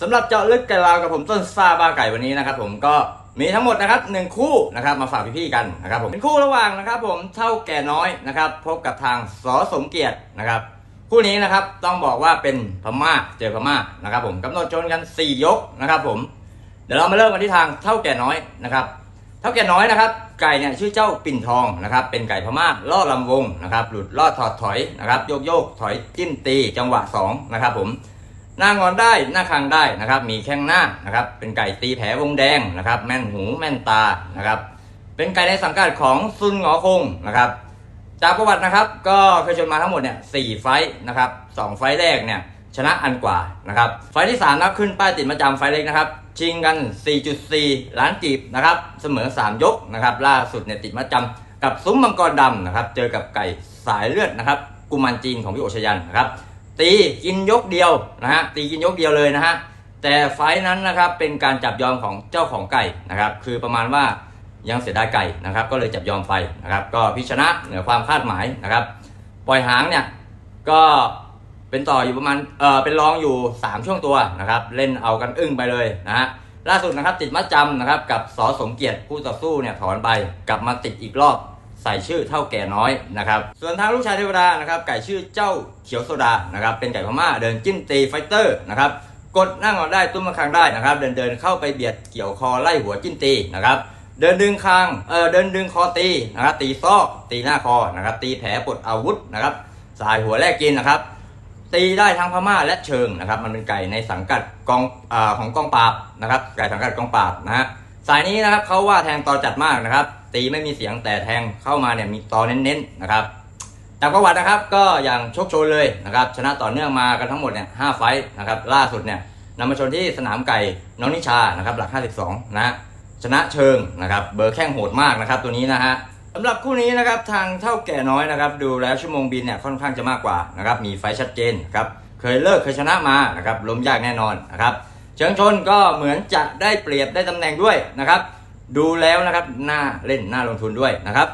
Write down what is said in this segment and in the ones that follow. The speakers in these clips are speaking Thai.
สำหรับเจาะลึกไก่ลาวกับผมต้นซาบ้าไก่วันนี้นะครับผมก็มีทั้งหมดนะครับหนึ่งคู่นะครับมาฝากพี่ๆกันนะครับผมเป็นคู่ระหว่างนะครับผมเท่าแก่น้อยนะครับพบกับทางสอสมเกียรตินะครับคู่นี้นะครับต้องบอกว่าเป็นพม่าเจอพม่านะครับผมกำหนดชนกัน 4 ยกนะครับผมเดี๋ยวเรามาเริ่มกันที่ทางเท่าแก่น้อยนะครับเท่าแก่น้อยนะครับไก่เนี่ยชื่อเจ้าปิ่นทองนะครับเป็นไก่พม่าล่อลำวงนะครับหลุดลอดถอดถอยนะครับโยกโยกถอยจิ้มตีจังหวะสองนะครับผม หน้างอนได้หน้าคางได้นะครับ มีแข้งหน้านะครับ เป็นไก่ตีแผลวงแดงนะครับ แม่นหูแม่นตานะครับ เป็นไก่ในสังกัดของซุนหงอคงนะครับ จากประวัตินะครับ ก็เคยชนมาทั้งหมดเนี่ยสี่ไฟท์นะครับสองไฟท์แรกเนี่ยชนะอันกว่านะครับ ไฟที่3นะครับขึ้นป้ายติดมาจำไฟเล็กนะครับชิงกัน 4.4 ล้านจีบนะครับ เสมอ 3 ยกนะครับ ล่าสุดเนี่ยติดมาจำกับซุ้มมังกรดำนะครับ เจอกับไก่สายเลือดนะครับ กุมารจีนของพี่โอชยันนะครับ ตีกินยกเดียวนะฮะตีกินยกเดียวเลยนะฮะแต่ไฟนั้นนะครับเป็นการจับยอมของเจ้าของไก่นะครับคือประมาณว่ายังเสียดายไก่นะครับ ก็เลยจับยอมไฟนะครับ ก็พิชนะเหนือความคาดหมายนะครับ ปล่อยหางเนี่ยก็เป็นต่ออยู่ประมาณเออเป็นรองอยู่ 3 ช่วงตัวนะครับ เล่นเอากันอึ้งไปเลยนะฮะล่าสุดนะครับติดมัดจำนะครับกับสอสมเกียรติผู้ต่อสู้เนี่ยถอนไปกลับมาติดอีกรอบ ใส่ชื่อเท่าแก่น้อยนะครับ ส่วนทางลูกชายเทวดานะครับไก่ชื่อเจ้าเขียวโซดานะครับเป็นไก่พม่าเดินจิ้มตีไฟเตอร์นะครับกดนั่งงอนได้ตุ้มมะคางได้นะครับ เดินเดินเข้าไปเบียดเกี่ยวคอไล่หัวจิ้มตีนะครับเดินดึงคางเออเดินดึงคอตีนะครับตีซอกตีหน้าคอนะครับตีแผลปลดอาวุธนะครับสายหัวแรกกินนะครับ ตีได้ทั้งพม่าและเชิงนะครับ มันเป็นไก่ในสังกัดกองอของกองปราบนะครับไก่สังกัดกองปราบนะฮะสายนี้นะครับเขาว่าแทงต่อจัดมากนะครับ ตีไม่มีเสียงแต่แทงเข้ามาเนี่ยมีตอเน้นๆนะครับจากประวัตินะครับก็อย่างโชคโชนเลยนะครับชนะต่อเนื่องมากันทั้งหมดเนี่ยห้าไฟท์นะครับล่าสุดเนี่ยนำมาชนที่สนามไก่น้องนิชานะครับหลัก 52นะฮะชนะเชิงนะครับเบอร์แข้งโหดมากนะครับตัวนี้นะฮะสำหรับคู่นี้นะครับทางเท่าแก่น้อยนะครับดูแล้วชั่วโมงบินเนี่ยค่อนข้างจะมากกว่านะครับมีไฟชัดเจนครับเคยเลิกเคยชนะมานะครับล้มยากแน่นอนนะครับเชิงชนก็เหมือนจะได้เปรียบได้ตำแหน่งด้วยนะครับ ดูแล้วนะครับน่าเล่นน่าลงทุนด้วยนะครับ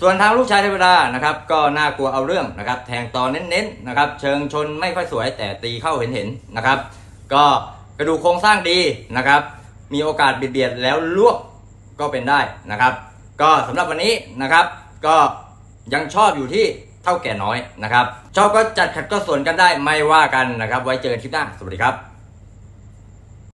ส่วนทางลูกชายเทวดานะครับ ก็น่ากลัวเอาเรื่องนะครับ แทงต่อเน้นๆนะครับ เชิงชนไม่ค่อยสวยแต่ตีเข้าเห็นๆนะครับ ก็กระดูกโครงสร้างดีนะครับ มีโอกาสเบียดๆแล้วลวกก็เป็นได้นะครับ ก็สำหรับวันนี้นะครับ ก็ยังชอบอยู่ที่เท่าแก่น้อยนะครับ ชอบก็จัดขัดก็ส่วนกันได้ไม่ว่ากันนะครับ ไว้เจอกันคลิปหน้าสวัสดีครับ